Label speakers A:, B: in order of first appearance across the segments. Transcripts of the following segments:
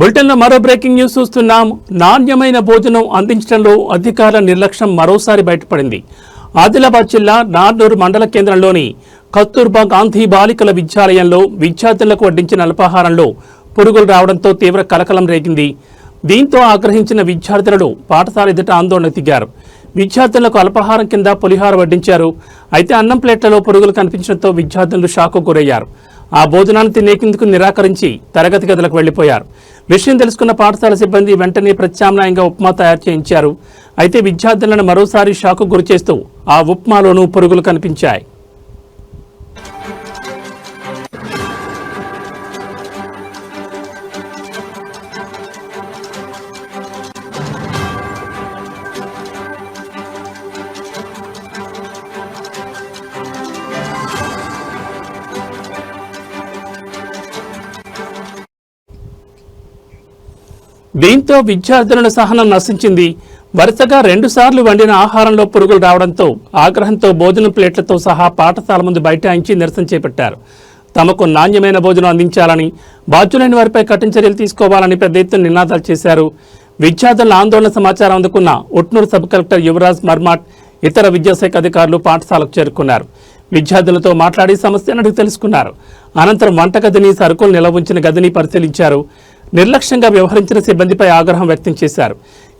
A: బులెటిన్లో మరో breaking news చూస్తున్నాం నాణ్యమైన భోజనం అందించడంలో అధికార నిర్లక్ష్యం మరోసారి బయటపడింది ఆదిలాబాద్ జిల్లా నార్నూరు మండల కేంద్రంలోని కస్తూర్బా గాంధీ బాలికల విద్యాలయంలో విద్యార్థులకు వడ్డించిన అల్పాహారంలో పురుగులు రావడంతో తీవ్ర కలకలం రేగింది దీంతో ఆగ్రహించిన విద్యార్థులను పాఠశాల ఎదుట ఆందోళన దిగారు విద్యార్థులకు అల్పాహారం కింద పులిహార వడ్డించారు అయితే అన్నం ప్లేట్లలో పురుగులు కనిపించడంతో విద్యార్థులు షాకు గురయ్యారు ఆ భోజనాన్ని తినేందుకు నిరాకరించి తరగతి గదులకు వెళ్లిపోయారు విషయం తెలుసుకున్న పాఠశాల సిబ్బంది వెంటనే ప్రత్యామ్నాయంగా ఉప్మా తయారు చేయించారు అయితే విద్యార్థులను మరోసారి షాకు గురిచేస్తూ ఆ ఉప్మాలోనూ పురుగులు కనిపించాయి దీంతో విద్యార్థులను సహనం నశించింది వరుసగా రెండుసార్లు వండిన ఆహారంలో పురుగులు రావడంతో ఆగ్రహంతో భోజనం ప్లేట్లతో సహా పాఠశాల ముందు బైఠాయించి నిరసన చేపట్టారు తమకు నాణ్యమైన భోజనం అందించాలని బాధ్యులైన వారిపై కఠిన చర్యలు తీసుకోవాలని పెద్ద ఎత్తున నినాదాలు చేశారు విద్యార్థుల ఆందోళన సమాచారం అందుకున్న ఉట్నూరు సబ్ కలెక్టర్ యువరాజ్ మర్మాట్ ఇతర విద్యాశాఖ అధికారులు పాఠశాలకు చేరుకున్నారు విద్యార్థులతో మాట్లాడి సమస్యను అడిగి తెలుసుకున్నారు అనంతరం వంటగదిని సరుకులు నిల్వ ఉంచిన గదిని పరిశీలించారు నిర్లక్ష్యంగా వ్యవహరించిన సిబ్బందిపై ఆగ్రహం వ్యక్తం చేశారు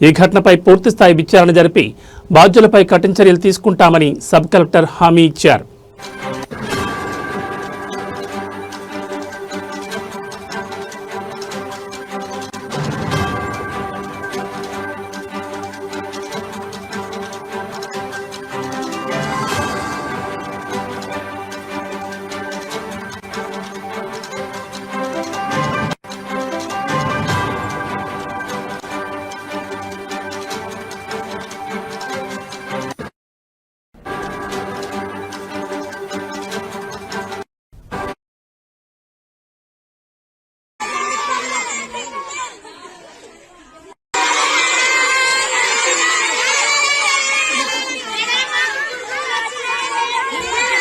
A: ఈ ఘటనపై పూర్తిస్థాయి విచారణ జరిపి బాధ్యులపై కఠిన చర్యలు తీసుకుంటామని సబ్ కలెక్టర్ హామీ ఇచ్చారు